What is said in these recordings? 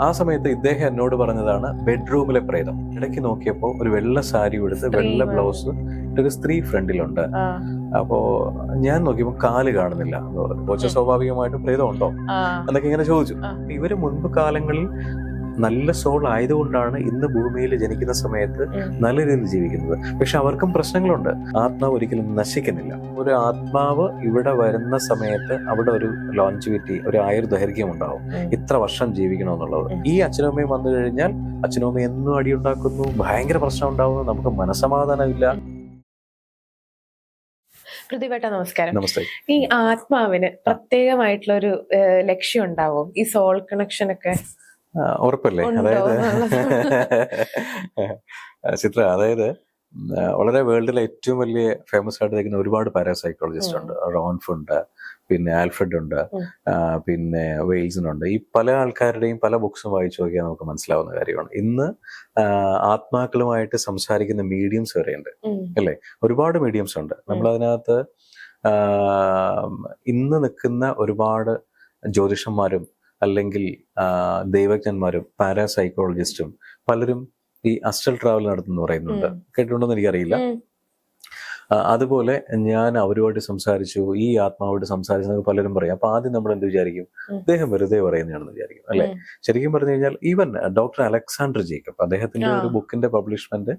ആ സമയത്ത് ഇദ്ദേഹം എന്നോട് പറഞ്ഞതാണ് ബെഡ്റൂമിലെ പ്രേതം. ഇടയ്ക്ക് നോക്കിയപ്പോൾ ഒരു വെള്ള സാരി എടുത്ത് വെള്ള ബ്ലൗസ് ഒരു സ്ത്രീ ഫ്രണ്ടിലുണ്ട്. അപ്പോ ഞാൻ നോക്കിയപ്പോൾ കാൽ കാണുന്നില്ല എന്ന് പറഞ്ഞു. കോച്ച. സ്വാഭാവികമായിട്ടും പ്രേതം ഉണ്ടോ എന്നൊക്കെ ഇങ്ങനെ ചോദിച്ചു. ഇവർ മുൻപ് കാലങ്ങളിൽ നല്ല സോൾ ആയതുകൊണ്ടാണ് ഇന്ന് ഭൂമിയിൽ ജനിക്കുന്ന സമയത്ത് നല്ല രീതിയിൽ ജീവിക്കുന്നത്. പക്ഷെ അവർക്കും പ്രശ്നങ്ങളുണ്ട്. ആത്മാവ് ഒരിക്കലും നശിക്കുന്നില്ല. ഒരു ആത്മാവ് ഇവിടെ വരുന്ന സമയത്ത് അവിടെ ഒരു ലോഞ്ചിവിറ്റി ഒരു ആയുർദൈർഘ്യം ഉണ്ടാവും. ഇത്ര വർഷം ജീവിക്കണമെന്നുള്ളത്. ഈ അച്ഛനമ്മയും വന്നു കഴിഞ്ഞാൽ അച്ഛനമ്മ എന്നും അടിയുണ്ടാക്കുന്നു ഭയങ്കര പ്രശ്നം ഉണ്ടാവുന്നു നമുക്ക് മനസമാധാനമില്ല. പൃഥ്വിവേട്ട നമസ്കാരം. ഈ ആത്മാവിന് പ്രത്യേകമായിട്ടുള്ള ഒരു ലക്ഷ്യം ഉണ്ടാവും? ഈ സോൾ കണക്ഷൻ ഒക്കെ? ഉറപ്പല്ലേ? അതായത്? ചിത്ര അതായത് വളരെ വേൾഡിലെ ഏറ്റവും വലിയ ഫേമസ് ആയിട്ട് നിൽക്കുന്ന ഒരുപാട് പാരാസൈക്കോളജിസ്റ്റ് ഉണ്ട്. റോൺഫ് ഉണ്ട് പിന്നെ ആൽഫ്രഡ് ഉണ്ട് പിന്നെ വെയിൽസിനുണ്ട്. ഈ പല ആൾക്കാരുടെയും പല ബുക്സും വായിച്ചു നോക്കിയാൽ നമുക്ക് മനസ്സിലാവുന്ന കാര്യമാണ്. ഇന്ന് ആത്മാക്കളുമായിട്ട് സംസാരിക്കുന്ന മീഡിയംസ് വരെയുണ്ട് അല്ലേ? ഒരുപാട് മീഡിയംസ് ഉണ്ട്. നമ്മൾ അതിനകത്ത് ഇന്ന് നിൽക്കുന്ന ഒരുപാട് ജ്യോതിഷന്മാരും അല്ലെങ്കിൽ ദൈവജ്ഞന്മാരും പാരാസൈക്കോളജിസ്റ്റും പലരും ഈ അസ്റ്റൽ ട്രാവൽ നടത്തുന്നു പറയുന്നുണ്ട്. കേട്ടിട്ടുണ്ടോ കേട്ടിട്ടുണ്ടോന്ന് എനിക്കറിയില്ല. അതുപോലെ ഞാൻ അവരുമായിട്ട് സംസാരിച്ചു ഈ ആത്മാവോട് സംസാരിച്ചെന്നൊക്കെ പലരും പറയും. അപ്പൊ ആദ്യം നമ്മൾ എന്ത് വിചാരിക്കും. അദ്ദേഹം വെറുതെ പറയുന്നതാണെന്ന് വിചാരിക്കും അല്ലെ? ശരിക്കും പറഞ്ഞു കഴിഞ്ഞാൽ ഈവൻ ഡോക്ടർ അലക്സാണ്ടർ ജേക്കബ് അദ്ദേഹത്തിന്റെ ഒരു ബുക്കിന്റെ പബ്ലിഷ്മെന്റ്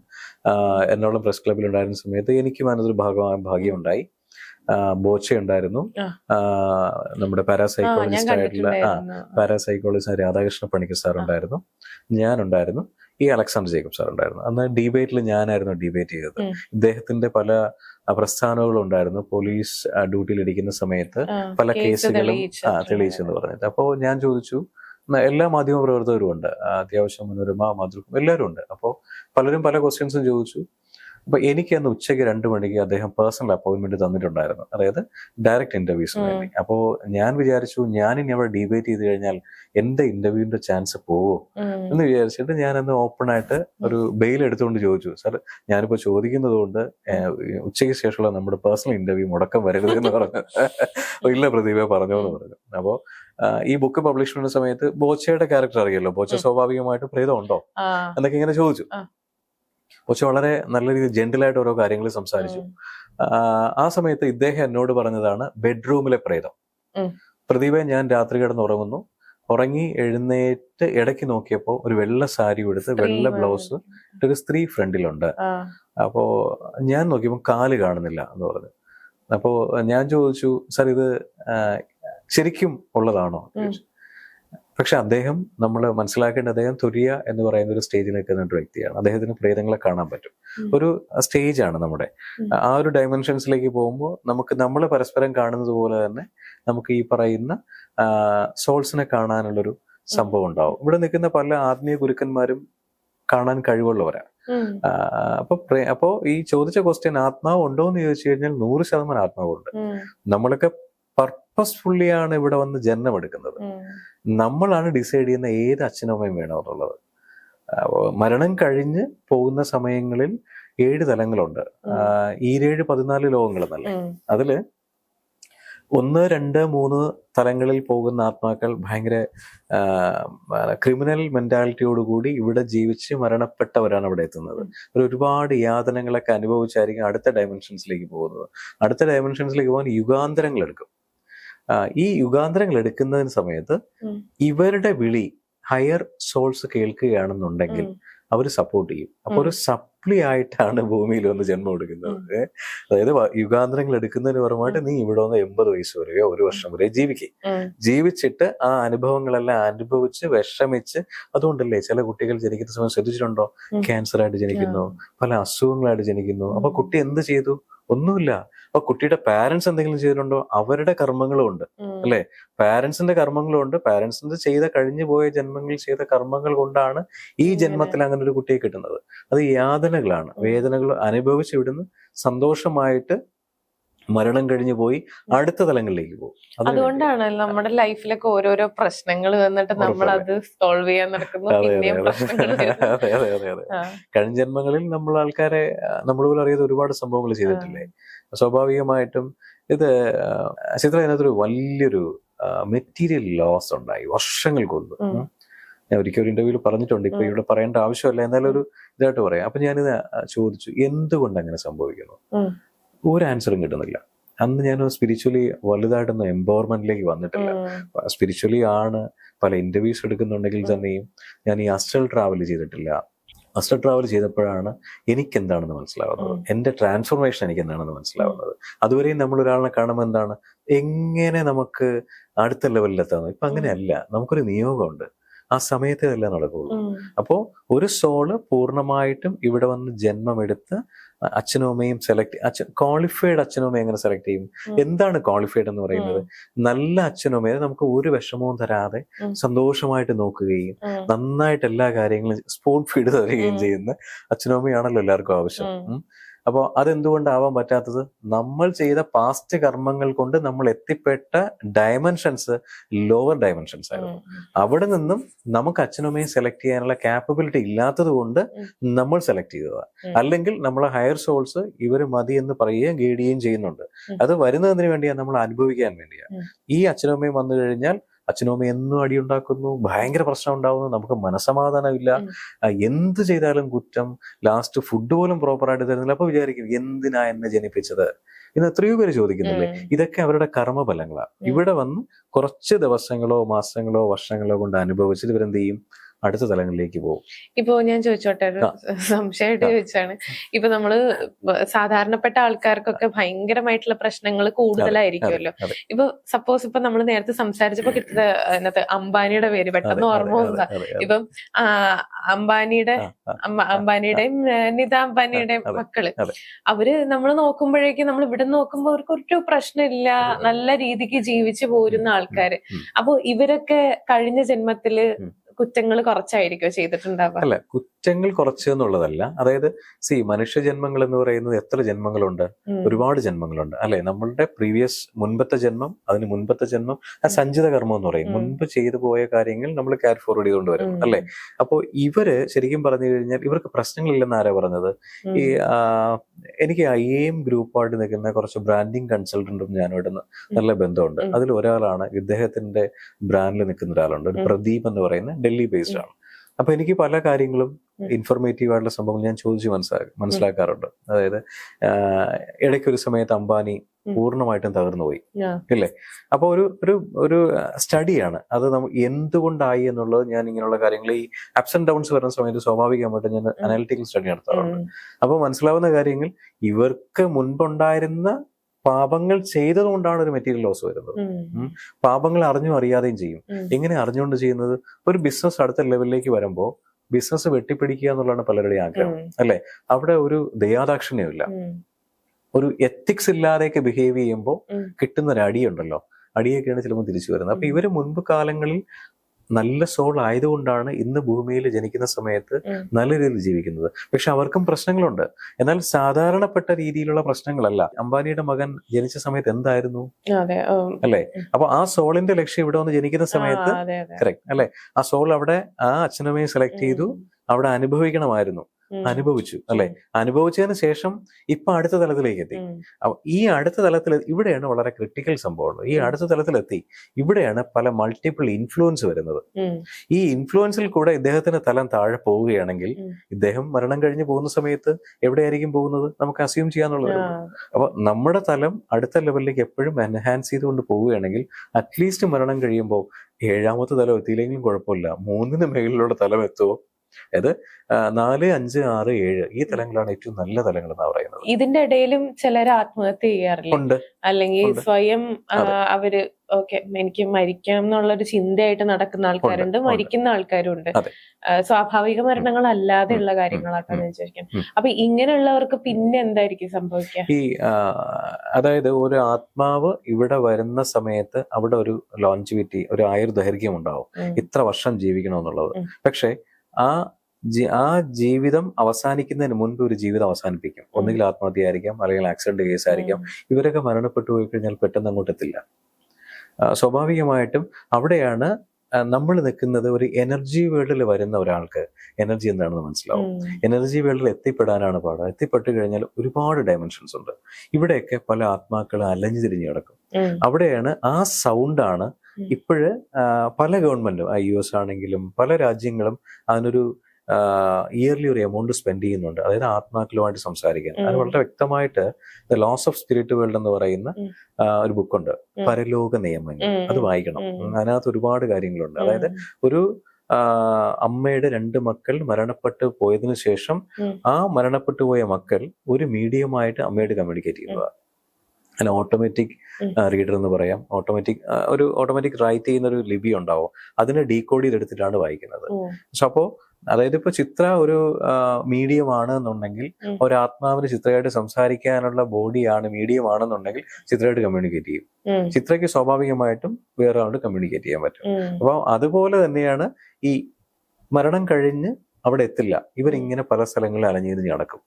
എറണാകുളം പ്രസ് ക്ലബിൽ ഉണ്ടായിരുന്ന സമയത്ത് എനിക്കും അതിനൊരു ഭാഗമായ ഭാഗ്യം ഉണ്ടായി ബോച്ച ഉണ്ടായിരുന്നു നമ്മുടെ പാരാസൈക്കോളജിസ്റ്റ് ആയിട്ടുള്ള പാരാസൈക്കോളജിസ്റ്റ് രാധാകൃഷ്ണ പണിക്കർ സാർ ഉണ്ടായിരുന്നു. ഞാനുണ്ടായിരുന്നു. ഈ അലക്സാണ്ടർ ജേക്കബ് സാർ ഉണ്ടായിരുന്നു. അന്ന് ഡിബേറ്റിൽ ഞാനായിരുന്നു ഡിബേറ്റ് ചെയ്തത്. ഇദ്ദേഹത്തിന്റെ പല പ്രസ്ഥാനങ്ങളും ഉണ്ടായിരുന്നു. പോലീസ് ഡ്യൂട്ടിയിലിരിക്കുന്ന സമയത്ത് പല കേസുകളും തെളിയിച്ചെന്ന് പറഞ്ഞിട്ട്. അപ്പോൾ ഞാൻ ചോദിച്ചു എല്ലാ മാധ്യമ പ്രവർത്തകരും ഉണ്ട് അത്യാവശ്യം മനോരമ മാതൃഭൂമി എല്ലാവരും ഉണ്ട്? അപ്പോൾ പലരും പല ക്വസ്റ്റ്യൻസും ചോദിച്ചു. അപ്പൊ എനിക്ക് അന്ന് ഉച്ചയ്ക്ക് രണ്ട് മണിക്ക് അദ്ദേഹം പേഴ്സണൽ അപ്പോയിന്റ്മെന്റ് തന്നിട്ടുണ്ടായിരുന്നു. അതായത് ഡയറക്റ്റ് ഇന്റർവ്യൂസ്. വേണ്ടി. അപ്പോൾ ഞാൻ വിചാരിച്ചു ഞാൻ ഇനി അവിടെ ഡിബേറ്റ് ചെയ്ത് കഴിഞ്ഞാൽ എന്റെ ഇന്റർവ്യൂവിന്റെ ചാൻസ് പോവോ? എന്ന് വിചാരിച്ചിട്ട് ഞാൻ അന്ന് ഓപ്പൺ ആയിട്ട് ഒരു ബെയിൽ എടുത്തുകൊണ്ട് ചോദിച്ചു. സാർ ഞാനിപ്പോ ചോദിക്കുന്നത് കൊണ്ട് ഉച്ചയ്ക്ക് ശേഷമുള്ള നമ്മുടെ പേഴ്സണൽ ഇന്റർവ്യൂ മുടക്കം വരരുത് എന്ന് പറഞ്ഞു. ഇല്ല പ്രദീപ പറഞ്ഞു എന്ന് പറഞ്ഞു. അപ്പോ ഈ ബുക്ക് പബ്ലിഷ് ചെയ്യുന്ന സമയത്ത് ബോച്ചയുടെ ക്യാരക്ടർ അറിയല്ലോ ബോച്ച. സ്വാഭാവികമായിട്ട് പ്രേതം ഉണ്ടോ? എന്നൊക്കെ ഇങ്ങനെ ചോദിച്ചു. ആ. ബോച്ച വളരെ നല്ല രീതിയിൽ ജെന്റിലായിട്ട് ഓരോ കാര്യങ്ങൾ സംസാരിച്ചു. ആ, സമയത്ത് ഇദ്ദേഹം എന്നോട് പറഞ്ഞതാണ് ബെഡ്റൂമിലെ പ്രേതം. പ്രദീപെ ഞാൻ രാത്രി കിടന്ന് ഉറങ്ങുന്നു ഉറങ്ങി എഴുന്നേറ്റ് ഇടയ്ക്ക് നോക്കിയപ്പോൾ ഒരു വെള്ള സാരി എടുത്ത് വെള്ള ബ്ലൗസ് ഒരു സ്ത്രീ ഫ്രണ്ടിലുണ്ട്. അപ്പോ ഞാൻ നോക്കിയപ്പോൾ കാൽ കാണുന്നില്ല എന്ന് പറഞ്ഞു. അപ്പോ ഞാൻ ചോദിച്ചു സാർ ഇത് ശരിക്കും ഉള്ളതാണോ? ചോദിച്ചു. പക്ഷെ അദ്ദേഹം നമ്മൾ മനസ്സിലാക്കേണ്ട അദ്ദേഹം തുരിയ എന്ന് പറയുന്ന ഒരു സ്റ്റേജിൽ നിൽക്കുന്ന ഒരു വ്യക്തിയാണ്. അദ്ദേഹത്തിന് പ്രേതങ്ങളെ കാണാൻ പറ്റും. ഒരു സ്റ്റേജ് ആണ് നമ്മുടെ. ആ ഒരു ഡയമെൻഷൻസിലേക്ക് പോകുമ്പോൾ നമുക്ക് നമ്മൾ പരസ്പരം കാണുന്നത് പോലെ തന്നെ നമുക്ക് ഈ പറയുന്ന സോൾസിനെ കാണാനുള്ളൊരു സംഭവം ഉണ്ടാവും. ഇവിടെ നിൽക്കുന്ന പല ആത്മീയ ഗുരുക്കന്മാരും കാണാൻ കഴിവുള്ളവരാണ് അപ്പൊ അപ്പോ ഈ ചോദിച്ച ക്വസ്റ്റ്യൻ ആത്മാവ് ഉണ്ടോ എന്ന് ചോദിച്ചു കഴിഞ്ഞാൽ നൂറ് ശതമാനം ആത്മാവുണ്ട്. നമ്മളൊക്കെ പർപ്പസ്ഫുള്ളിയാണ് ഇവിടെ വന്ന് ജന്മം എടുക്കുന്നത്. നമ്മളാണ് ഡിസൈഡ് ചെയ്യുന്ന ഏത് അച്ഛനമ്മയും വേണം എന്നുള്ളത് മരണം കഴിഞ്ഞ് പോകുന്ന സമയങ്ങളിൽ ഏഴ് തലങ്ങളുണ്ട്. ഈരേഴ് പതിനാല് ലോകങ്ങൾ എന്നല്ല? ഉം. അതിൽ ഒന്ന് രണ്ട് മൂന്ന് തലങ്ങളിൽ പോകുന്ന ആത്മാക്കൾ ഭയങ്കര ക്രിമിനൽ മെന്റാലിറ്റിയോടുകൂടി ഇവിടെ ജീവിച്ച് മരണപ്പെട്ടവരാണ് അവിടെ എത്തുന്നത്. ഒരു ഒരുപാട് യാതനകളൊക്കെ അനുഭവിച്ചായിരിക്കും അടുത്ത ഡയമെൻഷൻസിലേക്ക് പോകുന്നത്. അടുത്ത ഡയമെൻഷൻസിലേക്ക് പോകാൻ യുഗാന്തരങ്ങൾ എടുക്കും. ഈ യുഗാന്തരങ്ങൾ എടുക്കുന്നതിന് സമയത്ത് ഇവരുടെ വിളി ഹയർ സോൾസ് കേൾക്കുകയാണെന്നുണ്ടെങ്കിൽ. അവർ സപ്പോർട്ട് ചെയ്യും. അപ്പൊ ഒരു സപ്ലി ആയിട്ടാണ് ഭൂമിയിൽ ഒന്ന് ജന്മം എടുക്കുന്നത്. അതായത് യുഗാന്തരങ്ങൾ എടുക്കുന്നതിന് പരമായിട്ട് നീ ഇവിടെ വന്ന് എൺപത് വയസ്സ് വരെയോ ഒരു വർഷം വരെ ജീവിക്കും. ജീവിച്ചിട്ട് ആ അനുഭവങ്ങളെല്ലാം അനുഭവിച്ച് വിഷമിച്ച് അതുകൊണ്ടല്ലേ ചില കുട്ടികൾ ജനിക്കുന്ന സമയം ശ്രദ്ധിച്ചിട്ടുണ്ടോ. ക്യാൻസർ ആയിട്ട് ജനിക്കുന്നു പല അസുഖങ്ങളായിട്ട് ജനിക്കുന്നു. അപ്പൊ കുട്ടി എന്ത് ചെയ്തു? ഒന്നുമില്ല. അപ്പൊ കുട്ടിയുടെ പാരന്റ്സ് എന്തെങ്കിലും ചെയ്തിട്ടുണ്ടോ? അവരുടെ കർമ്മങ്ങളും ഉണ്ട്. അല്ലെ? പാരന്റ്സിന്റെ കർമ്മങ്ങളും ഉണ്ട് പാരന്റ്സിന്റെ ചെയ്ത കഴിഞ്ഞു പോയ ജന്മങ്ങളിൽ ചെയ്ത കർമ്മങ്ങൾ കൊണ്ടാണ് ഈ ജന്മത്തിൽ അങ്ങനെ ഒരു കുട്ടിയെ കിട്ടുന്നത്. അത് യാതനകളാണ്. വേദനകൾ അനുഭവിച്ചു വിടുന്ന. സന്തോഷമായിട്ട് മരണം കഴിഞ്ഞു പോയി അടുത്ത തലങ്ങളിലേക്ക് പോകും. അതുകൊണ്ടാണ് നമ്മുടെ ലൈഫിലൊക്കെ ഓരോരോ പ്രശ്നങ്ങൾ വന്നിട്ട് നമ്മൾ അത് സോൾവ് ചെയ്യാൻ നടക്കുന്നു. കഴിഞ്ഞ ജന്മങ്ങളിൽ നമ്മൾ ആൾക്കാരെ നമ്മൾ പോലും അറിയാതെ ഒരുപാട് സംഭവങ്ങൾ ചെയ്തിട്ടില്ലേ? സ്വാഭാവികമായിട്ടും ഇത് ചിത്ര അതിനകത്തൊരു വലിയൊരു മെറ്റീരിയൽ ലോസ് ഉണ്ടായി. വർഷങ്ങൾ കൊണ്ട് ഉം. ഉം. ഞാൻ ഒരിക്കൽ ഒരു ഇന്റർവ്യൂവിൽ പറഞ്ഞിട്ടുണ്ട്. ഇപ്പൊ ഇവിടെ പറയേണ്ട ആവശ്യമല്ല. എന്നാലും ഒരു ഇതായിട്ട് പറയാം. അപ്പൊ ഞാനിത് ചോദിച്ചു എന്തുകൊണ്ട് അങ്ങനെ സംഭവിക്കുന്നു. ഒരു ആൻസറും കിട്ടുന്നില്ല. അന്ന് ഞാൻ സ്പിരിച്വലി വലുതായിട്ടൊന്നും എംപവർമെന്റിലേക്ക് വന്നിട്ടില്ല. സ്പിരിച്വലി ആണ് പല ഇന്റർവ്യൂസ് എടുക്കുന്നുണ്ടെങ്കിൽ തന്നെയും ഞാൻ ഈ അസ്റ്റൽ ട്രാവൽ ചെയ്തിട്ടില്ല. അസ്റ്റൽ ട്രാവൽ ചെയ്തപ്പോഴാണ് എനിക്ക് എന്താണെന്ന് മനസ്സിലാവുന്നത് എന്റെ എന്റെ ട്രാൻസ്ഫോർമേഷൻ എനിക്ക് എന്താണെന്ന് മനസ്സിലാവുന്നത് അതുവരെയും നമ്മൾ ഒരാളിനെ കാണുമ്പോൾ എന്താണ്? എങ്ങനെ നമുക്ക് അടുത്ത ലെവലിൽ ലെവലിലെത്താം ഇപ്പൊ അങ്ങനെയല്ല. നമുക്കൊരു നിയോഗമുണ്ട്. ആ സമയത്തേ എല്ലാം നടക്കുള്ളൂ. അപ്പോ അപ്പോൾ ഒരു സോൾ പൂർണമായിട്ടും ഇവിടെ വന്ന് ജന്മമെടുത്ത് അച്ഛനും അമ്മയും സെലക്ട് അച്ഛൻ ക്വാളിഫൈഡ് അച്ഛനും അമ്മയും എങ്ങനെ സെലക്ട് ചെയ്യും. എന്താണ് ക്വാളിഫൈഡ് എന്ന് പറയുന്നത്? നല്ല അച്ഛനും അമ്മയെ നമുക്ക് ഒരു വിഷമവും തരാതെ സന്തോഷമായിട്ട് നോക്കുകയും. നന്നായിട്ട് എല്ലാ കാര്യങ്ങളും സ്പൂൺ ഫീഡ് തരികയും ചെയ്യുന്ന അച്ഛനും അമ്മയാണല്ലോ എല്ലാവർക്കും ആവശ്യം. അപ്പോൾ അതെന്തുകൊണ്ടാവാൻ പറ്റാത്തത്? നമ്മൾ ചെയ്ത പാസ്റ്റ് കർമ്മങ്ങൾ കൊണ്ട് നമ്മൾ എത്തിപ്പെട്ട ഡയമെൻഷൻസ് ലോവർ ഡയമെൻഷൻസ് ആയിരുന്നു. അവിടെ നിന്നും നമുക്ക് അച്ഛനമ്മയെ സെലക്ട് ചെയ്യാനുള്ള കാപ്പബിലിറ്റി ഇല്ലാത്തത് കൊണ്ട് നമ്മൾ സെലക്ട് ചെയ്തതാണ് അല്ലെങ്കിൽ നമ്മളെ ഹയർ സോൾസ് ഇവർ മതി എന്ന് പറയുകയും ഗൈഡ് ചെയ്യുകയും ചെയ്യുന്നുണ്ട്. അത് വരുന്നതിന് വേണ്ടിയാണ് നമ്മൾ അനുഭവിക്കാൻ വേണ്ടിയാണ് ഈ അച്ഛനമ്മയും വന്നു കഴിഞ്ഞാൽ അച്ഛനും അമ്മയും എന്നും അടിയുണ്ടാക്കുന്നു ഭയങ്കര പ്രശ്നം ഉണ്ടാവുന്നു നമുക്ക് മനസമാധാനമില്ല. എന്ത് ചെയ്താലും കുറ്റം ലാസ്റ്റ് ഫുഡ് പോലും പ്രോപ്പറായിട്ട് തരുന്നില്ല. അപ്പൊ വിചാരിക്കും എന്തിനാ എന്നെ ജനിപ്പിച്ചത്? ഇന്ന് എത്രയോ പേര് ചോദിക്കുന്നില്ലേ? ഇതൊക്കെ അവരുടെ കർമ്മഫലങ്ങളാണ് ഇവിടെ വന്ന് കുറച്ച് ദിവസങ്ങളോ മാസങ്ങളോ വർഷങ്ങളോ കൊണ്ട് അനുഭവിച്ചിട്ട് ഇവരെന്ത് ചെയ്യും? അടുത്ത തലങ്ങളിലേക്ക് പോകും. ഇപ്പൊ ഞാൻ ചോദിച്ചോട്ടെ ഒരു. സംശയമായിട്ട്. ചോദിച്ചാണ് ഇപ്പൊ നമ്മൾ സാധാരണപ്പെട്ട ആൾക്കാർക്കൊക്കെ ഭയങ്കരമായിട്ടുള്ള പ്രശ്നങ്ങൾ കൂടുതലായിരിക്കുമല്ലോ. ഇപ്പൊ സപ്പോസ് ഇപ്പൊ നമ്മൾ നേരത്തെ സംസാരിച്ചപ്പോ കിട്ടുന്ന അതിനകത്ത് അംബാനിയുടെ പേര് പെട്ടെന്ന് ഓർമ്മ വന്നതാ. ഇപ്പം അംബാനിയുടെ അംബാനിയുടെയും നിത അംബാനിയുടെയും മക്കൾ. അവർ നമ്മൾ നോക്കുമ്പോഴേക്കും നമ്മൾ ഇവിടെ നോക്കുമ്പോ അവർക്ക് ഒരു പ്രശ്നമില്ല നല്ല രീതിക്ക് ജീവിച്ചു പോരുന്ന ആൾക്കാര്. അപ്പൊ ഇവരൊക്കെ കഴിഞ്ഞ ജന്മത്തിൽ. കുറ്റങ്ങൾ കുറച്ചായിരിക്കോ ചെയ്തിട്ടുണ്ടാവുക? അല്ല കുറ്റങ്ങൾ കുറച്ച് എന്നുള്ളതല്ല. അതായത് സി മനുഷ്യ ജന്മങ്ങൾ എന്ന് പറയുന്നത് എത്ര ജന്മങ്ങളുണ്ട്? ഒരുപാട് ജന്മങ്ങളുണ്ട്. അല്ലെ? നമ്മളുടെ പ്രീവിയസ് മുൻപത്തെ ജന്മം അതിന് മുൻപത്തെ ജന്മം ആ സഞ്ചിത കർമ്മം എന്ന് പറയും. മുൻപ് ചെയ്തു പോയ കാര്യങ്ങൾ നമ്മൾ ക്യാരി ഫോർവേഡ് ചെയ്തുകൊണ്ട് വരും. അല്ലെ? അപ്പോൾ ഇവർ ശരിക്കും പറഞ്ഞു കഴിഞ്ഞാൽ ഇവർക്ക് പ്രശ്നങ്ങളില്ലെന്ന് ആരാ പറഞ്ഞത്? ഈ എനിക്ക് ഐ എം ഗ്രൂപ്പായിട്ട് നിൽക്കുന്ന കുറച്ച് ബ്രാൻഡിങ് കൺസൾട്ടന്റും ഞാനും ഇടുന്ന നല്ല ബന്ധമുണ്ട്. അതിൽ ഒരാളാണ് ഇദ്ദേഹത്തിന്റെ ബ്രാൻഡിൽ നിൽക്കുന്ന ഒരാളുണ്ട്. ഒരു പ്രദീപ് എന്ന് പറയുന്ന ഡൽഹി ബേസ്ഡ് ആണ്. അപ്പൊ എനിക്ക് പല കാര്യങ്ങളും. ഇൻഫോർമേറ്റീവ് ആയിട്ടുള്ള സംഭവങ്ങൾ ഞാൻ ചോദിച്ചു മനസ്സിലാക്കി മനസ്സിലാക്കാറുണ്ട്. അതായത് ഇടയ്ക്ക് ഒരു സമയത്ത് അംബാനി പൂർണമായിട്ടും തകർന്നു പോയി അല്ലേ ഇല്ലേ? അപ്പൊ ഒരു ഒരു ഒരു സ്റ്റഡിയാണ് അത് നമ്മൾ എന്തുകൊണ്ടായി എന്നുള്ളത് ഞാൻ ഇങ്ങനെയുള്ള കാര്യങ്ങൾ ഈ അപ്സ് ആൻഡ് ഡൗൺസ് വരുന്ന സമയത്ത് സ്വാഭാവികമായിട്ട് ഞാൻ അനാലിറ്റിക്കൽ സ്റ്റഡി നടത്താറുണ്ട്. അപ്പൊ മനസ്സിലാവുന്ന കാര്യങ്ങൾ ഇവർക്ക് മുൻപുണ്ടായിരുന്ന പാപങ്ങൾ ചെയ്തതുകൊണ്ടാണ് ഒരു മെറ്റീരിയൽ ലോസ് വരുന്നത്. പാപങ്ങൾ അറിഞ്ഞും അറിയാതെയും ചെയ്യും. എങ്ങനെ അറിഞ്ഞുകൊണ്ട് ചെയ്യുന്നത്? ഒരു ബിസിനസ് അടുത്ത ലെവലിലേക്ക് വരുമ്പോൾ ബിസിനസ് വെട്ടിപ്പിടിക്കുക എന്നുള്ളതാണ് പലരുടെയും ആഗ്രഹം അല്ലെ? അവിടെ ഒരു ദയാദാക്ഷിണ്യമില്ല. ഒരു എത്തിക്സ് ഇല്ലാതെയൊക്കെ ബിഹേവ് ചെയ്യുമ്പോൾ. കിട്ടുന്ന ഒരു അടിയുണ്ടല്ലോ. അടിയൊക്കെയാണ് ചിലപ്പോൾ തിരിച്ചു വരുന്നത്. അപ്പൊ. ഇവർ മുൻപ് കാലങ്ങളിൽ നല്ല സോൾ ആയതുകൊണ്ടാണ് ഇന്ന് ഭൂമിയിൽ ജനിക്കുന്ന സമയത്ത് നല്ല രീതിയിൽ ജീവിക്കുന്നത്. പക്ഷെ അവർക്കും പ്രശ്നങ്ങളുണ്ട്. എന്നാൽ സാധാരണപ്പെട്ട രീതിയിലുള്ള പ്രശ്നങ്ങളല്ല. അംബാനിയുടെ മകൻ ജനിച്ച സമയത്ത് എന്തായിരുന്നു? അല്ലെ. അപ്പൊ ആ സോളിന്റെ ലക്ഷ്യം ഇവിടെ വന്ന് ജനിക്കുന്ന സമയത്ത് കറക്റ്റ് അല്ലെ? ആ സോൾ അവിടെ ആ അച്ഛനമ്മയെ സെലക്ട് ചെയ്തു. അവിടെ അനുഭവിക്കണമായിരുന്നു. അനുഭവിച്ചു അല്ലെ? അനുഭവിച്ചതിന് ശേഷം ഇപ്പൊ അടുത്ത തലത്തിലേക്ക് എത്തി ഈ അടുത്ത തലത്തിൽ ഇവിടെയാണ് വളരെ ക്രിട്ടിക്കൽ സംഭവമുള്ളത്. ഈ അടുത്ത തലത്തിലെത്തി ഇവിടെയാണ് പല മൾട്ടിപ്പിൾ ഇൻഫ്ലുവൻസ് വരുന്നത്. ഈ ഇൻഫ്ലുവൻസിൽ കൂടെ ഇദ്ദേഹത്തിന്റെ തലം താഴെ പോവുകയാണെങ്കിൽ. ഇദ്ദേഹം മരണം കഴിഞ്ഞു പോകുന്ന സമയത്ത് എവിടെയായിരിക്കും പോകുന്നത്? നമുക്ക് അസ്യൂം ചെയ്യാന്നുള്ളത്. അപ്പൊ നമ്മുടെ തലം അടുത്ത ലെവലിലേക്ക് എപ്പോഴും എൻഹാൻസ് ചെയ്തുകൊണ്ട് പോവുകയാണെങ്കിൽ അറ്റ്ലീസ്റ്റ് മരണം കഴിയുമ്പോൾ ഏഴാമത്തെ തലം എത്തിയില്ലെങ്കിലും കുഴപ്പമില്ല. മൂന്നിന് മേളിലുള്ള തലം എത്തുമോ അത് ആ, നാല് അഞ്ച് ആറ് ഏഴ് ഈ തലങ്ങളാണ് ഏറ്റവും നല്ല തലങ്ങൾ എന്നാ പറയുന്നത്. ഇതിന്റെ ഇടയിലും ചിലർ ആത്മഹത്യ ചെയ്യാറില്ല? ഉണ്ട്. അല്ലെങ്കിൽ സ്വയം അവർ ഓക്കെ എനിക്ക് മരിക്കാം എന്നുള്ള ഒരു ചിന്തയായിട്ട് നടക്കുന്ന ആൾക്കാരുണ്ട് മരിക്കുന്ന ആൾക്കാരും ഉണ്ട്. സ്വാഭാവിക മരണങ്ങൾ അല്ലാതെയുള്ള കാര്യങ്ങളാട്ടാന്ന് വിചാരിക്കാം. അപ്പൊ ഇങ്ങനെയുള്ളവർക്ക് പിന്നെ എന്തായിരിക്കും സംഭവിക്കുക? ഈ അതായത് ഒരു ആത്മാവ് ഇവിടെ വരുന്ന സമയത്ത് അവിടെ ഒരു ലോഞ്ചിവിറ്റി ഒരു ആയുർദൈർഘ്യം ഉണ്ടാവും. ഇത്ര വർഷം ജീവിക്കണമെന്നുള്ളത്. പക്ഷെ ആ ആ ജീവിതം അവസാനിക്കുന്നതിന് മുൻപ് ഒരു ജീവിതം അവസാനിപ്പിക്കും. ഒന്നുകിൽ ആത്മഹത്യ ആയിരിക്കാം അല്ലെങ്കിൽ ആക്സിഡന്റ് കേസ് ആയിരിക്കാം ഇവരൊക്കെ മരണപ്പെട്ടു പോയി കഴിഞ്ഞാൽ പെട്ടെന്ന് അങ്ങോട്ട് എത്തില്ല സ്വാഭാവികമായിട്ടും അവിടെയാണ് നമ്മൾ നിൽക്കുന്നത് ഒരു എനർജി വേൾഡിൽ വരുന്ന ഒരാൾക്ക്. എനർജി എന്താണെന്ന് മനസ്സിലാവും. എനർജി വേൾഡിൽ എത്തിപ്പെടാനാണ് പാട്. എത്തിപ്പെട്ട് കഴിഞ്ഞാൽ ഒരുപാട് ഡയമെൻഷൻസ് ഉണ്ട്. ഇവിടെയൊക്കെ പല ആത്മാക്കൾ അലഞ്ഞു തിരിഞ്ഞു കിടക്കും. അവിടെയാണ് ആ സൗണ്ടാണ്. ഇപ്പോഴ് പല ഗവൺമെന്റും യു എസ് ആണെങ്കിലും പല രാജ്യങ്ങളും അതിനൊരു ഇയർലി ഒരു എമൗണ്ട് സ്പെൻഡ് ചെയ്യുന്നുണ്ട്. അതായത് ആത്മാക്കളുമായിട്ട് സംസാരിക്കാൻ. അത് വളരെ വ്യക്തമായിട്ട് the laws of spirit world എന്ന് പറയുന്ന ഒരു ബുക്കുണ്ട്. ഉണ്ട് പരലോക നിയമങ്ങൾ. അത് വായിക്കണം. അതിനകത്ത് ഒരുപാട് കാര്യങ്ങളുണ്ട്. അതായത് ഒരു അമ്മയുടെ രണ്ട് മക്കൾ മരണപ്പെട്ട് പോയതിനു ശേഷം ആ മരണപ്പെട്ടു പോയ മക്കൾ ഒരു മീഡിയമായിട്ട് അമ്മയോട് കമ്മ്യൂണിക്കേറ്റ് ചെയ്യുന്നതാണ് അതിന് ഓട്ടോമാറ്റിക്. റീഡർ എന്ന് പറയാം ഓട്ടോമാറ്റിക് ഒരു ഓട്ടോമാറ്റിക് റൈറ്റ് ചെയ്യുന്ന ഒരു ലിപി ഉണ്ടാവും അതിനെ ഡീകോഡ് ചെയ്തെടുത്തിട്ടാണ് വായിക്കുന്നത്. പക്ഷെ അപ്പോ അതായത് ഇപ്പൊ ചിത്ര ഒരു മീഡിയം ആണ് എന്നുണ്ടെങ്കിൽ. ഒരു ആത്മാവിന് ചിത്രയായിട്ട് സംസാരിക്കാനുള്ള ബോഡിയാണ് മീഡിയം ആണെന്നുണ്ടെങ്കിൽ ചിത്രയായിട്ട് കമ്മ്യൂണിക്കേറ്റ് ചെയ്യും ചിത്രയ്ക്ക് സ്വാഭാവികമായിട്ടും വേറെ ആളോട് കമ്മ്യൂണിക്കേറ്റ് ചെയ്യാൻ പറ്റും. അപ്പൊ അതുപോലെ തന്നെയാണ് ഈ മരണം കഴിഞ്ഞ് അവിടെ എത്തില്ല ഇവരിങ്ങനെ പല സ്ഥലങ്ങളിൽ അലഞ്ഞിരിഞ്ഞ് നടക്കും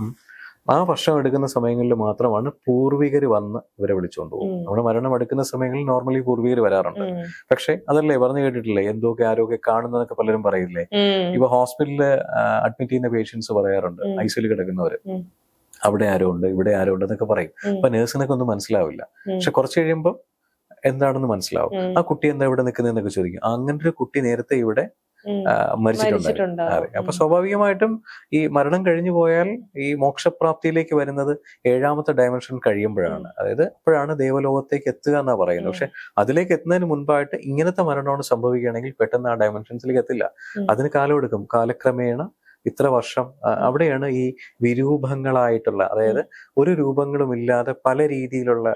ഉം. ഇവർ ആ വർഷം എടുക്കുന്ന സമയങ്ങളിൽ മാത്രമാണ് പൂർവികർ വന്ന് ഇവരെ വിളിച്ചുകൊണ്ട് പോകും. നമ്മുടെ മരണം എടുക്കുന്ന സമയങ്ങളിൽ നോർമലി പൂർവികർ വരാറുണ്ട്. പക്ഷെ അതല്ലേ പറഞ്ഞു കേട്ടിട്ടില്ലേ? എന്തൊക്കെ ആരോഗ്യം കാണുന്നതൊക്കെ പലരും പറയില്ലേ? ഇപ്പൊ ഹോസ്പിറ്റലിൽ അഡ്മിറ്റ് ചെയ്യുന്ന പേഷ്യൻസ് പറയാറുണ്ട്. ഐസിയിൽ കിടക്കുന്നവര്. അവിടെ ആരോ ഉണ്ട് ഇവിടെ ആരോ ഉണ്ട് എന്നൊക്കെ പറയും. അപ്പൊ നേഴ്സിനൊക്കെ ഒന്നും മനസ്സിലാവില്ല. പക്ഷെ കുറച്ച് കഴിയുമ്പോൾ എന്താണെന്ന് മനസ്സിലാവും. ആ കുട്ടി എന്താ ഇവിടെ നിൽക്കുന്നതെന്നൊക്കെ ചോദിക്കും. അങ്ങനെ ഒരു കുട്ടി നേരത്തെ ഇവിടെ അതെ. അപ്പൊ സ്വാഭാവികമായിട്ടും ഈ മരണം കഴിഞ്ഞു പോയാൽ ഈ മോക്ഷപ്രാപ്തിയിലേക്ക് വരുന്നത് ഏഴാമത്തെ ഡയമെൻഷൻ കഴിയുമ്പോഴാണ്. അതായത് അപ്പോഴാണ് ദേവലോകത്തേക്ക് എത്തുക എന്നാ പറയുന്നത്. പക്ഷെ അതിലേക്ക് എത്തുന്നതിന് മുൻപായിട്ട് ഇങ്ങനത്തെ മരണമാണ് സംഭവിക്കുകയാണെങ്കിൽ പെട്ടെന്ന് ആ ഡയമെൻഷൻസിലേക്ക് എത്തില്ല. അതിന് കാലമെടുക്കും കാലക്രമേണ ഇത്ര വർഷം അവിടെയാണ് ഈ വിരൂപങ്ങളായിട്ടുള്ള അതായത് ഒരു രൂപങ്ങളും ഇല്ലാതെ പല രീതിയിലുള്ള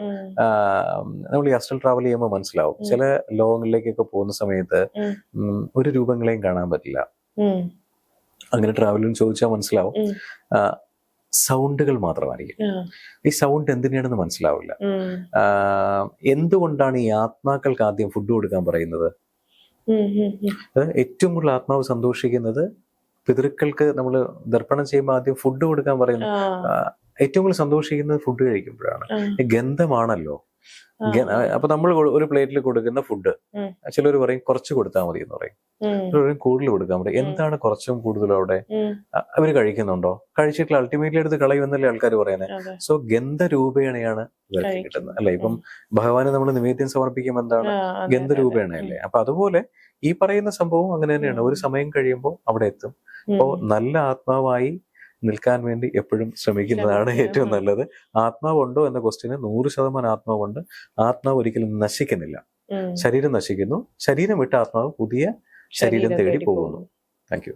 നമ്മൾ ഈ അസ്റ്റൽ ട്രാവൽ ചെയ്യുമ്പോൾ മനസ്സിലാവും. ചില ലോകങ്ങളിലേക്കൊക്കെ പോകുന്ന സമയത്ത് ഒരു രൂപങ്ങളെയും കാണാൻ പറ്റില്ല. അങ്ങനെ ട്രാവലും ചോദിച്ചാൽ മനസ്സിലാവും. സൗണ്ടുകൾ മാത്രമായിരിക്കും. ഈ സൗണ്ട് എന്തിനാണെന്ന് മനസ്സിലാവില്ല. എന്തുകൊണ്ടാണ് ഈ ആത്മാക്കൾക്ക് ആദ്യം ഫുഡ് കൊടുക്കാൻ പറയുന്നത്? ഏറ്റവും കൂടുതൽ ആത്മാവ് സന്തോഷിക്കുന്നത് പിതൃക്കൾക്ക് നമ്മൾ ദർപ്പണം ചെയ്യുമ്പോൾ ആദ്യം ഫുഡ് കൊടുക്കാൻ പറയുന്നു. ഏറ്റവും കൂടുതൽ സന്തോഷിക്കുന്നത് ഫുഡ് കഴിക്കുമ്പോഴാണ്. ഗന്ധമാണല്ലോ. അപ്പൊ നമ്മൾ ഒരു പ്ലേറ്റിൽ കൊടുക്കുന്ന ഫുഡ്. ചിലർ പറയും കുറച്ച് കൊടുത്താൽ മതി എന്ന് പറയും. പറയും കൂടുതൽ കൊടുക്കാൻ പറയും. എന്താണ് കുറച്ചും കൂടുതലും അവിടെ. അവർ കഴിക്കുന്നുണ്ടോ? കഴിച്ചിട്ടില്ല. അൾട്ടിമേറ്റ്ലി എടുത്ത് കളയുമെന്നല്ലേ ആൾക്കാർ പറയുന്നത്. സോ ഗന്ധരൂപേണയാണ് ഇവർക്ക് കിട്ടുന്നത്. അല്ലെ? ഇപ്പം ഭഗവാന് നമ്മൾ നിവേദ്യം സമർപ്പിക്കുമ്പോൾ എന്താണ്? ഗന്ധരൂപേണയല്ലേ? അപ്പൊ അതുപോലെ ഈ പറയുന്ന സംഭവം അങ്ങനെ തന്നെയാണ്. ഒരു സമയം കഴിയുമ്പോൾ അവിടെ എത്തും. അപ്പോൾ അപ്പോ നല്ല ആത്മാവായി നിൽക്കാൻ വേണ്ടി എപ്പോഴും ശ്രമിക്കുന്നതാണ് ഏറ്റവും. നല്ലത്. ആത്മാവുണ്ടോ എന്ന ക്വസ്റ്റിന് നൂറ് ശതമാനം ആത്മാവുണ്ട്. ആത്മാവ് ഒരിക്കലും നശിക്കുന്നില്ല. ശരീരം നശിക്കുന്നു. ശരീരം വിട്ട ആത്മാവ് പുതിയ ശരീരം തേടി പോകുന്നു. താങ്ക്